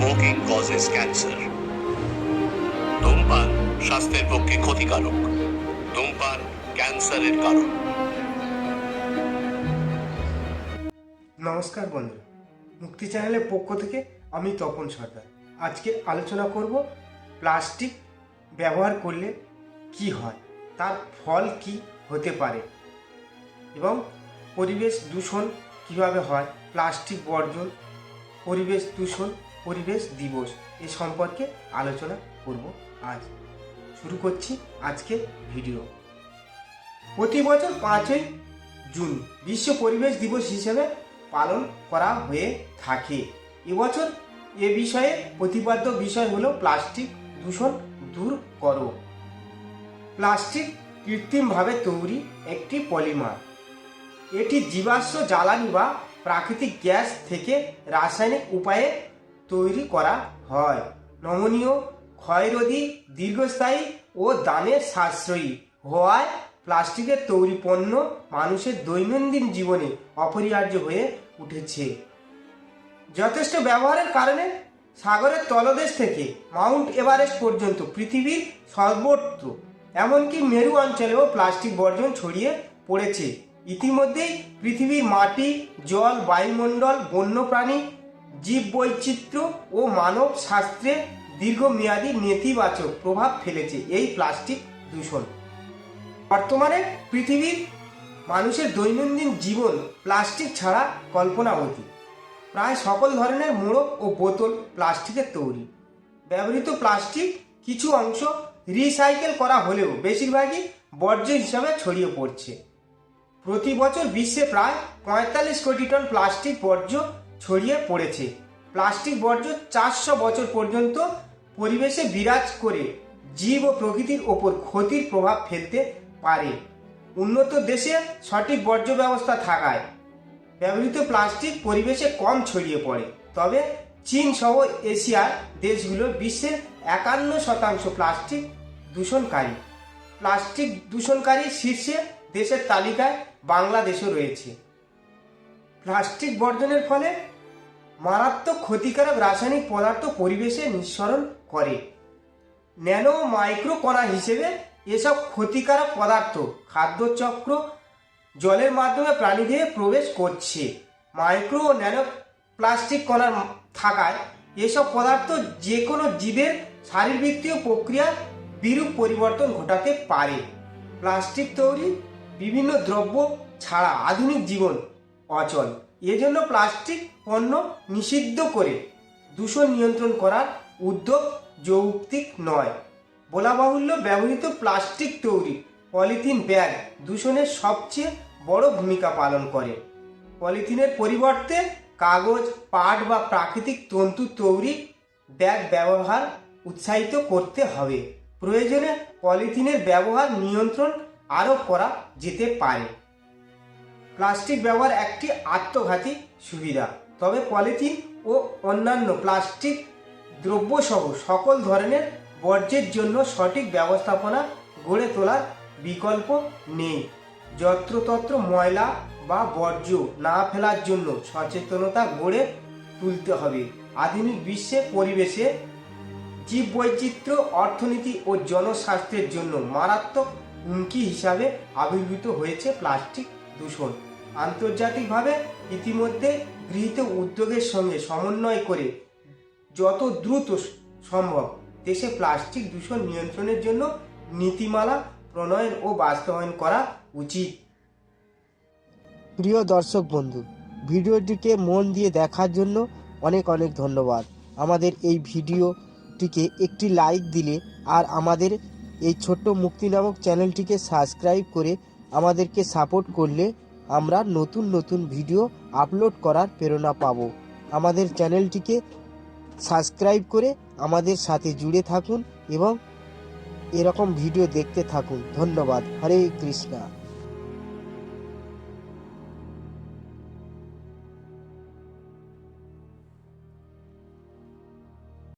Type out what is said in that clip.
Smoking causes cancer ধূমপান স্বাস্থ্যের পক্ষে ক্ষতিকারক। ধূমপান ক্যান্সারের কারণ। নমস্কার বন্ধুরা মুক্তি চ্যানেলের পক্ষ থেকে আমি তপন সর্দার। আজকে আলোচনা করব প্লাস্টিক ব্যবহার করলে কি হয়, তার ফল কি হতে পারে এবং পরিবেশ দূষণ কীভাবে হয়, প্লাস্টিক বর্জন, পরিবেশ দূষণ পরিবেশ দিবস এ সম্পর্কে আলোচনা করব আজ। শুরু করছি আজকে ভিডিও। প্রতি বছর পাঁচই জুন বিশ্ব পরিবেশ দিবস হিসেবে পালন করা হয়ে থাকে। এবছর এ বিষয়ে প্রতিপাদ্য বিষয় হলো প্লাস্টিক দূষণ দূর করো। প্লাস্টিক কৃত্রিমভাবে তৈরি একটি পলিমার। এটি জীবাশ্ম জ্বালানি বা প্রাকৃতিক গ্যাস থেকে রাসায়নিক উপায়ে তৈরি করা হয়। নমনীয় ক্ষয়রোধী, দীর্ঘস্থায়ী ও দামে সাশ্রয়ী হওয়ায় প্লাস্টিকের তৈরি পণ্য মানুষের দৈনন্দিন জীবনে অপরিহার্য হয়ে উঠেছে। যথেষ্ট ব্যবহারের কারণে সাগরের তলদেশ থেকে মাউন্ট এভারেস্ট পর্যন্ত পৃথিবীর সর্বত্র, এমনকি মেরু অঞ্চলেও প্লাস্টিক বর্জন ছড়িয়ে পড়েছে। ইতিমধ্যেই পৃথিবীর মাটি, জল, বায়ুমণ্ডল, বন্যপ্রাণী জীব বৈচিত্র্য ও মানব শাস্ত্রে দীর্ঘমেয়াদী নেতিবাচক প্রভাব ফেলেছে এই প্লাস্টিক দূষণ। বর্তমানে পৃথিবীর মানুষের দৈনন্দিন জীবন প্লাস্টিক ছাড়া কল্পনা প্রায় সকল ধরনের মোড়ক ও বোতল প্লাস্টিকের তৈরি। ব্যবহৃত প্লাস্টিক কিছু অংশ রিসাইকেল করা হলেও বেশিরভাগই বর্জ্য হিসাবে ছড়িয়ে পড়ছে। প্রতি বছর বিশ্বে প্রায় পঁয়তাল্লিশ কোটি টন প্লাস্টিক বর্জ্য ছড়িয়ে পড়েছে। প্লাস্টিক বর্জ্য চারশো বছর পর্যন্ত পরিবেশে বিরাজ করে জীব ও প্রকৃতির ওপর ক্ষতির প্রভাব ফেলতে পারে। উন্নত দেশে সঠিক বর্জ্য ব্যবস্থা থাকায় ব্যবহৃত প্লাস্টিক পরিবেশে কম ছড়িয়ে পড়ে। তবে চীন সহ এশিয়ার দেশগুলো বিশ্বের একান্ন শতাংশ প্লাস্টিক দূষণকারী। প্লাস্টিক দূষণকারী শীর্ষে দেশের তালিকায় বাংলাদেশও রয়েছে। প্লাস্টিক বর্জনের ফলে মারাত্মক ক্ষতিকারক রাসায়নিক পদার্থ পরিবেশে নিঃসরণ করে। ন্যানো মাইক্রো কণা হিসেবে এসব ক্ষতিকারক পদার্থ খাদ্যচক্র জলের মাধ্যমে প্রাণীদেহে প্রবেশ করছে। মাইক্রো ও ন্যানো প্লাস্টিক কণার থাকায় এসব পদার্থ যে কোনো জীবের শারীরবৃত্তীয় প্রক্রিয়ার বিরূপ পরিবর্তন ঘটাতে পারে। প্লাস্টিক তৈরি বিভিন্ন দ্রব্য ছাড়া আধুনিক জীবন অচল। এজন্য প্লাস্টিক পণ্য নিষিদ্ধ করে দূষণ নিয়ন্ত্রণ করার উদ্যোগ যৌক্তিক নয়। বলা বাহুল্য, ব্যবহৃত প্লাস্টিক তৈরি পলিথিন ব্যাগ দূষণের সবচেয়ে বড় ভূমিকা পালন করে। পলিথিনের পরিবর্তে কাগজ, পাট বা প্রাকৃতিক তন্তু তৈরি ব্যাগ ব্যবহার উৎসাহিত করতে হবে। প্রয়োজনে পলিথিনের ব্যবহার নিয়ন্ত্রণ আরোপ করা যেতে পারে। প্লাস্টিক ব্যবহার একটি আত্মঘাতী সুবিধা। তবে পলিথিন ও অন্যান্য প্লাস্টিক দ্রব্যসহ সকল ধরনের বর্জ্যের জন্য সঠিক ব্যবস্থাপনা গড়ে তোলার বিকল্প নেই। যত্রতত্র ময়লা বা বর্জ্য না ফেলার জন্য সচেতনতা গড়ে তুলতে হবে। আধুনিক বিশ্বে পরিবেশে জীববৈচিত্র্য, অর্থনীতি ও জনস্বাস্থ্যের জন্য মারাত্মক হুমকি হিসাবে আবির্ভূত হয়েছে প্লাস্টিক দূষণ। আন্তর্জাতিকভাবে ইতিমধ্যে গৃহীত উদ্যোগের সঙ্গে সমন্বয় করে যত দ্রুত সম্ভব দেশে প্লাস্টিক দূষণ নিয়ন্ত্রণের জন্য নীতিমালা, প্রণয়ন ও বাস্তবায়ন করা উচিত। প্রিয় দর্শক বন্ধু, ভিডিওটিকে মন দিয়ে দেখার জন্য অনেক অনেক ধন্যবাদ। আমাদের এই ভিডিওটিকে একটি লাইক দিলে আর আমাদের এই ছোট্ট মুক্তি নামক চ্যানেলটিকে সাবস্ক্রাইব করে আমাদেরকে সাপোর্ট করলে আমরা নতুন নতুন ভিডিও আপলোড করার প্রেরণা পাব। আমাদের চ্যানেলটিকে সাবস্ক্রাইব করে আমাদের সাথে জুড়ে থাকুন এবং এরকম ভিডিও দেখতে থাকুন। ধন্যবাদ। হরে কৃষ্ণা।